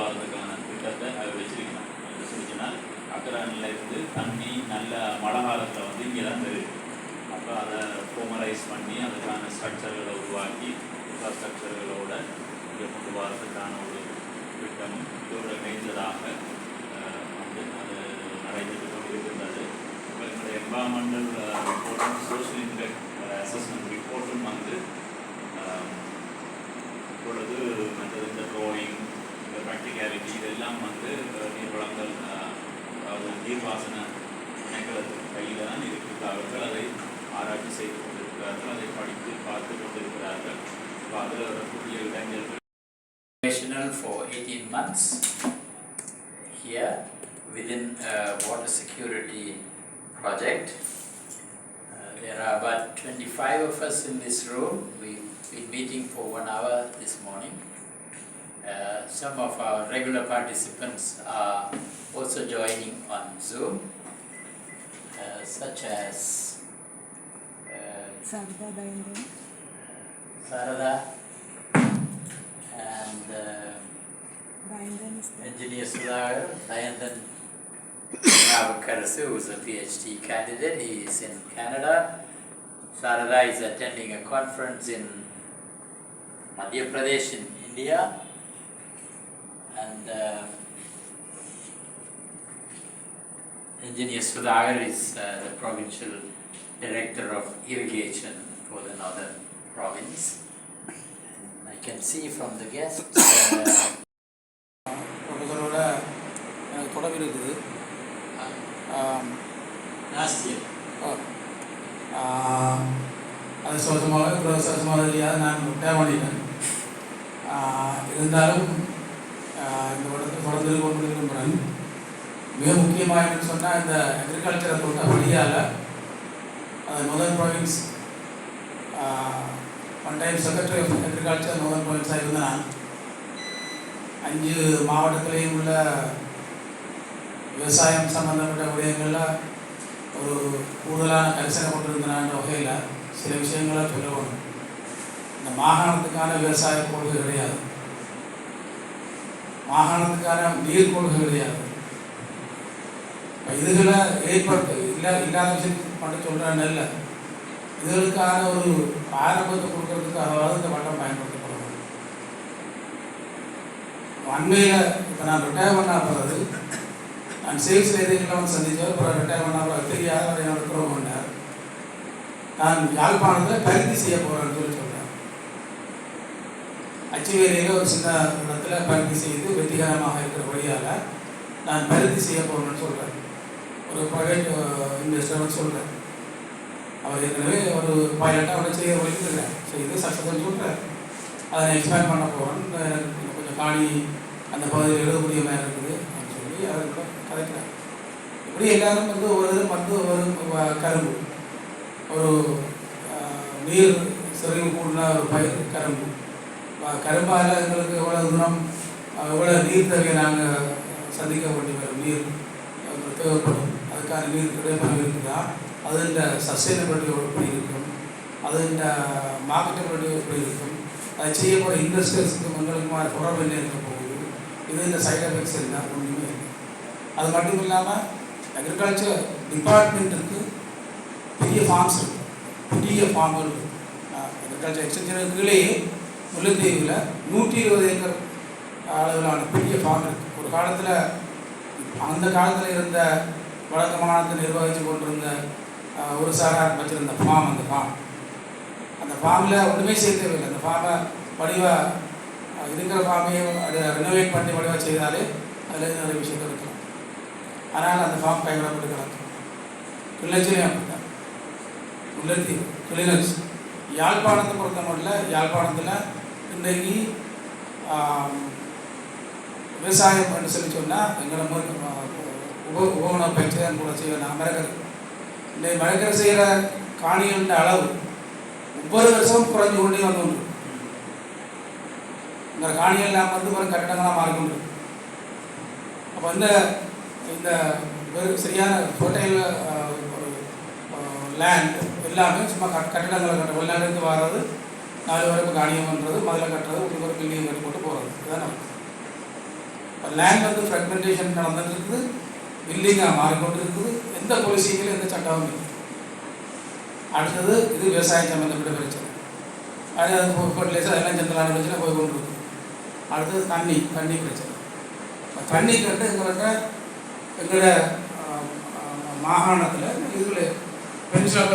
வரதுக்கான திட்டத்தை அதை வச்சிருக்கணும் என்ன சொல்லிச்சுன்னா அக்கரானில் இருந்து தண்ணி நல்ல மழை காலத்தில் வந்து இங்கே தான் தெரியும் அப்போ அதை ஃபோமரைஸ் பண்ணி அதுக்கான ஸ்ட்ரக்சர்களை உருவாக்கி இன்ஃப்ராஸ்ட்ரக்சர்களோட இங்கே கொண்டு வரதுக்கான ஒரு திட்டம் இதோட இணைந்ததாக வந்து அது நடைபெற்று கொண்டிருக்கின்றது. இப்போ எங்களுடைய என்வாரன்மெண்டல் ரிப்போர்ட்டும் சோஷியல் இம்பேக்ட் அசஸ்மெண்ட் ரிப்போர்ட்டும் வந்து இப்பொழுது மற்றது இந்த ட்ராயிங் நீர்வாசன திணைக்களத்தின் கையில் தான் இருக்குது அவர்கள் அதை ஆராய்ச்சி செய்து கொண்டிருக்கிறார்கள் அதை படித்து பார்த்து கொண்டிருக்கிறார்கள் இப்போ அதில் வரக்கூடிய இளைஞர்கள் operational for 18 months here within a water security project. Uh, there are about 25 of us in this room. We've been meeting for one hour this morning. Uh, some of our regular participants are also joining on Zoom, uh, such as uh, Sarda Dayandam. Sarada and uh, Dayandam is the Engineer Sudhakar, Dayandan Navakarasu, who is a PhD candidate, he is in Canada. Sarada is attending a conference in Madhya Pradesh in India. And uh, Engineer Sudhakar is uh, the provincial director of irrigation for the northern province. And I can see from the guests. Uh, தொடர்பு இருக்குது அது சொந்தமாக professor மாதிரியாக நான் retire பண்ணிட்டேன் இருந்தாலும் இந்த படத்தை தொடர்ந்து கொண்டு விரும்புகிறேன். மிக முக்கியமாக என்னன்னு சொன்னால் இந்த அக்ரிகல்ச்சரை பொறுத்த வழியால் அந்த முதல் province one time secretary of agriculture முதல் ப்ராவின்ஸாக இருந்தேன் அஞ்சு மாவட்டத்திலேயும் உள்ள விவசாயம் சம்பந்தப்பட்ட விடயங்களில் ஒரு கூடுதலான கரிசனை கொண்டிருந்தனான்ற வகையில் சில விஷயங்களை சொல்ல வேணும் இந்த மாகாணத்துக்கான விவசாய கொள்கை கிடையாது. மாகாணத்துக்கான நீர் கொள்கை கிடையாது இதுகளை ஏற்படுத்த இல்லை இல்லாத விஷயத்துக்கு மட்டும் சொல்கிறேன்னு இல்லை. இதுகளுக்கான ஒரு ஆரம்பத்தை கொடுக்கறதுக்காகவாவது இந்த வட்டம் பயன்படுத்தப்படணும் அண்மையில் இப்போ நான் ரிட்டையர் பண்ண போகிறது நான் சேல்ஸ் ஏரியாவில் வந்து சந்தித்தவர் அப்புறம் ரிட்டையர் பண்ண பிறகு தெரியாத அவர் நான் யாழ்ப்பாணத்தில் பருத்தி செய்ய போகிறேன்னு சொல்லி நச்சுவேலையில் ஒரு சின்ன இடத்துல பருத்தி செய்து வெற்றிகரமாக இருக்கிறபடியால் நான் பருத்தி செய்ய போகணும்னு சொல்கிறேன் ஒரு ப்ரைவேட் இன்வெஸ்டர்னு சொல்கிறேன் அவர் ஏற்கனவே ஒரு பைலட்டாக அவரை செய்ய வலிக்கிறேன் செய்து சக்ஸஸ்ஃபுல் சொல்கிறார் அதை நான் எக்ஸ்பேண்ட் பண்ண போகிறேன் எனக்கு கொஞ்சம் காணி அந்த பகுதியில் எழுதக்கூடிய மாதிரி இருக்குது அப்படின்னு சொல்லி அதை கூட இப்படி எல்லாரும் வந்து ஒரு இது வந்து ஒரு கரும்பு. ஒரு நீர் செறிவு கூடின ஒரு பயிர் கரும்பு. கரும்பால் எங்களுக்கு எவ்வளோ தூரம் எவ்வளோ நீர் தேவையை நாங்கள் சந்திக்க வேண்டி வரும் நீர் தேவைப்படும். அதுக்கான நீர் கிடைப்பாக இருக்குதா? அது சஸ்டைனபிலிட்டி எப்படி இருக்கும்? அது இந்த மார்க்கெட்டபிலிட்டி எப்படி இருக்கும்? அதை செய்யக்கூடிய போகிற இன்வெஸ்டர்ஸுக்கு எங்களுக்குமான தொடர்பு என்ன இருக்க போகுது? இது இந்த சைட் எஃபெக்ட்ஸ் என்ன? ஒன்றுமே அது மட்டும் இல்லாமல் அக்ரிகல்ச்சர் டிபார்ட்மெண்ட்டுக்கு பெரிய ஃபார்ம்ஸ் இருக்குது பெரிய ஃபார்ம்கள் அக்ரிகல்ச்சர் எக்ஸ்டென்ஷனுக்கு கீழே முல்லைத்தீவில் நூற்றி இருபது ஏக்கர் அளவிலான பெரிய ஃபார்ம் இருக்குது ஒரு காலத்தில் அந்த காலத்தில் இருந்த வழக்கமானத்தை நிர்வகித்து கொண்டிருந்த ஒரு சாரார் வச்சிருந்த ஃபார்ம் அந்த ஃபார்ம் அந்த ஃபார்மில் ஒன்றுமே செய்ய தேவையில்லை. அந்த ஃபார்மை வடிவாக இருக்கிற ஃபார்மையை அதை ரெனோவேட் பண்ணி வடிவாக செய்தாலே அதில் நிறைய விஷயங்கள் இருக்கலாம் ஆனால் அந்த ஃபார்ம் கைவிடப்பட்டு கிடக்கும் கிள்ளச்சிலையும் அப்படித்தான். உள்ளத்தி கிளிநொச்சி. யாழ்ப்பாணத்தை பொறுத்த மட்டும் யாழ்ப்பாணத்தில் இன்றைக்கு விவசாயம் பண்ணி சொல்லி சொன்னால் எங்களை மூ- உப உபகரண பயிற்சி தான் கூட செய்வேன் மரக்கரை இன்றைக்கு மரக்கரை செய்கிற காணிகளின் அளவு ஒவ்வொரு வருஷமும் குறைஞ்சு கொண்டே வந்து இந்த காணிகள் நாம் வந்து ஒரு கட்டடங்களாக மாறிக்கொண்டு அப்போ இந்த இந்த சரியான ஃபர்டைல் ஒரு லேண்ட் எல்லாமே சும்மா கட் கட்டடங்களை கட்ட வெளிநாட்டுக்கு வர்றது நாலு வரப்பு காணியம் பண்ணுறது முதல்ல கட்டுறது ஒரு ஒரு பில்டிங் கட்டி போட்டு போகிறது இதுதான் இப்போ லேண்ட் வந்து ஃப்ராக்மெண்டேஷன் நடந்துட்டு இருக்குது. பில்டிங்காக மாறிக்கொண்டு இருக்குது எந்த பாலிசிகளும் எந்த சட்டமும் இல்லை. அடுத்தது இது விவசாயம் சம்மந்தப்பட்ட பிரச்சனை. அது அது ஃபர்டிலைசர் அதெல்லாம் ஜென்ரலான பிரச்சனை போய் கொண்டு இருக்குது அடுத்தது தண்ணி தண்ணி பிரச்சனை. தண்ணி தண்ணிக்கு வந்து எங்களோட மாகாணத்தில் இதில் பென்ஷன்